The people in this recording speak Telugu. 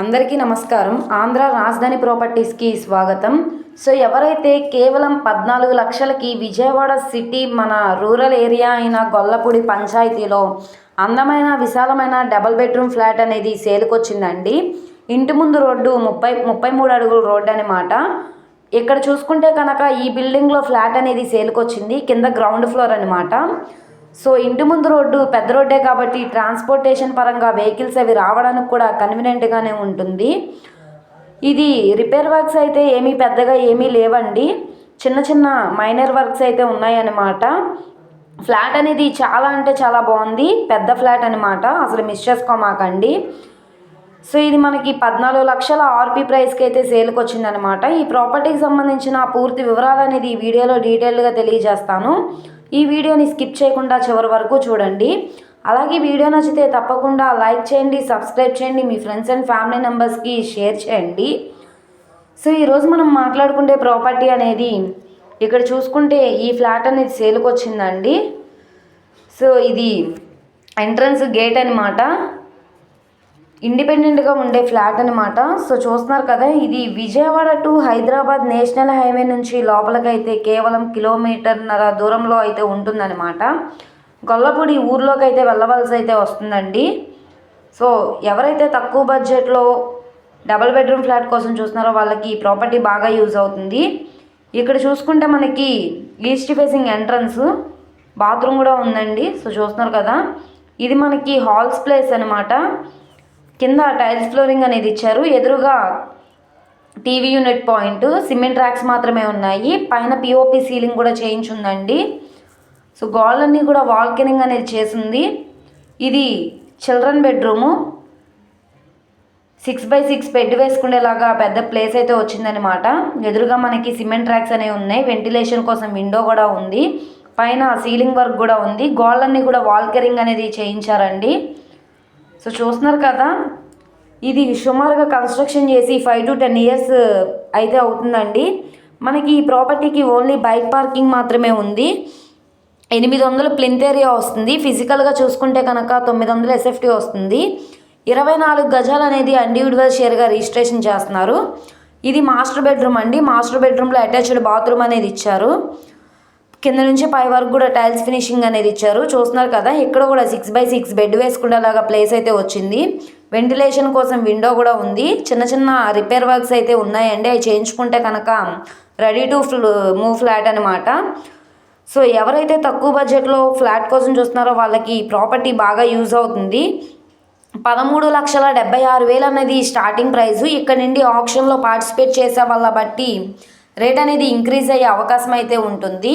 అందరికీ నమస్కారం. ఆంధ్ర రాజధాని ప్రాపర్టీస్కి స్వాగతం. సో ఎవరైతే కేవలం పద్నాలుగు లక్షలకి విజయవాడ సిటీ మన రూరల్ ఏరియా అయిన గొల్లపూడి పంచాయతీలో అందమైన విశాలమైన డబల్ బెడ్రూమ్ ఫ్లాట్ అనేది సేలుకొచ్చిందండి. ఇంటి ముందు రోడ్డు ముప్పై ముప్పై మూడు అడుగుల రోడ్డు అనమాట ఇక్కడ చూసుకుంటే కనుక ఈ బిల్డింగ్లో ఫ్లాట్ అనేది సేలుకొచ్చింది. కింద గ్రౌండ్ ఫ్లోర్ అనమాట సో ఇంటి ముందు రోడ్డు పెద్ద రోడ్డే కాబట్టి ట్రాన్స్పోర్టేషన్ పరంగా వెహికల్స్ అవి రావడానికి కూడా కన్వీనియంట్గానే ఉంటుంది. ఇది రిపేర్ వర్క్స్ అయితే ఏమీ పెద్దగా ఏమీ లేవండి. చిన్న చిన్న మైనర్ వర్క్స్ అయితే ఉన్నాయన్నమాట. ఫ్లాట్ అనేది చాలా అంటే చాలా బాగుంది. పెద్ద ఫ్లాట్ అనమాట అసలు మిస్ చేసుకోమాకండి. సో ఇది మనకి పద్నాలుగు లక్షల ఆర్పీ ప్రైస్కి అయితే సేల్కి వచ్చిందనమాట ఈ ప్రాపర్టీకి సంబంధించిన పూర్తి వివరాలు అనేది ఈ వీడియోలో డీటెయిల్గా తెలియజేస్తాను. ఈ వీడియోని స్కిప్ చేయకుండా చివరి వరకు చూడండి. అలాగే వీడియో నచ్చితే తప్పకుండా లైక్ చేయండి సబ్స్క్రైబ్ చేయండి మీ ఫ్రెండ్స్ అండ్ ఫ్యామిలీ మెంబర్స్కి షేర్ చేయండి. సో ఈరోజు మనం మాట్లాడుకుంటే ప్రాపర్టీ అనేది ఇక్కడ చూసుకుంటే ఈ ఫ్లాట్ అనేది సేల్కి వచ్చిందండి. సో ఇది ఎంట్రన్స్ గేట్ అనమాట ఇండిపెండెంట్గా ఉండే ఫ్లాట్ అనమాట సో చూస్తున్నారు కదా ఇది Vijayawada to Hyderabad national highway నుంచి లోపలికైతే కేవలం కిలోమీటర్న్నర దూరంలో అయితే ఉంటుందన్నమాట. గొల్లపూడి ఊర్లోకి అయితే వెళ్ళవలసి అయితే వస్తుందండి. సో ఎవరైతే తక్కువ బడ్జెట్లో డబల్ బెడ్రూమ్ ఫ్లాట్ కోసం చూస్తున్నారో వాళ్ళకి ఈ ప్రాపర్టీ బాగా యూజ్ అవుతుంది. ఇక్కడ చూసుకుంటే మనకి ఈస్ట్ ఫేసింగ్ ఎంట్రన్స్ బాత్రూమ్ కూడా ఉందండి. సో చూస్తున్నారు కదా ఇది మనకి హాల్స్ ప్లేస్ అనమాట కింద టైల్స్ ఫ్లోరింగ్ అనేది ఇచ్చారు. ఎదురుగా TV unit point cement racks మాత్రమే ఉన్నాయి. పైన పిఓపి సీలింగ్ కూడా చేయించుందండి. సో గోళ్ళన్నీ కూడా వాల్కెనింగ్ అనేది చేసింది. ఇది children bedroom. Six by six bed వేసుకునేలాగా పెద్ద ప్లేస్ అయితే వచ్చిందనమాట ఎదురుగా మనకి సిమెంట్ ర్యాక్స్ అనేవి ఉన్నాయి. వెంటిలేషన్ కోసం విండో కూడా ఉంది. పైన సీలింగ్ వర్క్ కూడా ఉంది. గోళ్ళన్నీ కూడా వాల్కెరింగ్ అనేది చేయించారండి. సో చూస్తున్నారు కదా ఇది సుమారుగా కన్స్ట్రక్షన్ చేసి ఫైవ్ టు టెన్ ఇయర్స్ అయితే అవుతుందండి. మనకి ఈ ప్రాపర్టీకి ఓన్లీ బైక్ పార్కింగ్ మాత్రమే ఉంది. ఎనిమిది వందల ప్లింత్ ఏరియా వస్తుంది. ఫిజికల్గా చూసుకుంటే కనుక తొమ్మిది వందలు ఎస్ఎఫ్టీ వస్తుంది. ఇరవై నాలుగు గజాలు అనేది ఇండివిజువల్ షేర్గా రిజిస్ట్రేషన్ చేస్తున్నారు. ఇది మాస్టర్ బెడ్రూమ్ అండి. మాస్టర్ బెడ్రూమ్లో అటాచ్డ్ బాత్రూమ్ అనేది ఇచ్చారు. కింద నుంచి పై వరకు కూడా టైల్స్ ఫినిషింగ్ అనేది ఇచ్చారు. చూస్తున్నారు కదా ఇక్కడ కూడా సిక్స్ బై సిక్స్ బెడ్ వేసుకునేలాగా ప్లేస్ అయితే వచ్చింది. వెంటిలేషన్ కోసం విండో కూడా ఉంది. చిన్న చిన్న రిపేర్ వర్క్స్ అయితే ఉన్నాయండి. అవి చేయించుకుంటే కనుక రెడీ టు మూవ్ ఫ్లాట్ అనమాట సో ఎవరైతే తక్కువ బడ్జెట్లో ఫ్లాట్ కోసం చూస్తున్నారో వాళ్ళకి ప్రాపర్టీ బాగా యూజ్ అవుతుంది. పదమూడు లక్షల డెబ్బై ఆరు వేలు అనేది స్టార్టింగ్ ప్రైస్ ఇక్కడ నుండి ఆప్షన్లో పార్టిసిపేట్ చేసే వాళ్ళ బట్టి రేట్ అనేది ఇంక్రీజ్ అయ్యే అవకాశం అయితే ఉంటుంది.